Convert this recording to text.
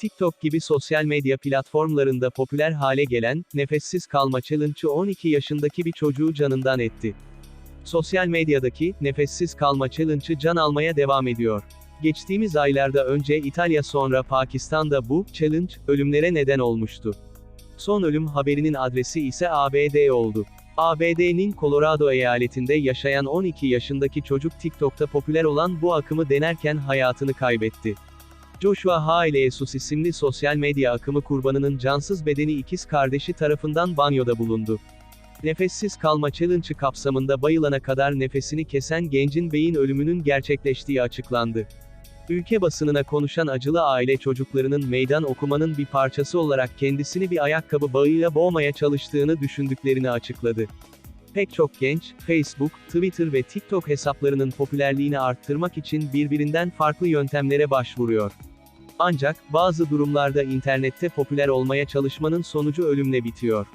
TikTok gibi sosyal medya platformlarında popüler hale gelen, nefessiz kalma challenge'ı 12 yaşındaki bir çocuğu canından etti. Sosyal medyadaki, nefessiz kalma challenge'ı can almaya devam ediyor. Geçtiğimiz aylarda önce İtalya sonra Pakistan'da bu, challenge, ölümlere neden olmuştu. Son ölüm haberinin adresi ise ABD oldu. ABD'nin Colorado eyaletinde yaşayan 12 yaşındaki çocuk TikTok'ta popüler olan bu akımı denerken hayatını kaybetti. Joshua Haileyesus isimli sosyal medya akımı kurbanının cansız bedeni ikiz kardeşi tarafından banyoda bulundu. Nefessiz kalma challenge'ı kapsamında bayılana kadar nefesini kesen gencin beyin ölümünün gerçekleştiği açıklandı. Ülke basınına konuşan acılı aile çocuklarının meydan okumanın bir parçası olarak kendisini bir ayakkabı bağıyla boğmaya çalıştığını düşündüklerini açıkladı. Pek çok genç, Facebook, Twitter ve TikTok hesaplarının popülerliğini arttırmak için birbirinden farklı yöntemlere başvuruyor. Ancak, bazı durumlarda internette popüler olmaya çalışmanın sonucu ölümle bitiyor.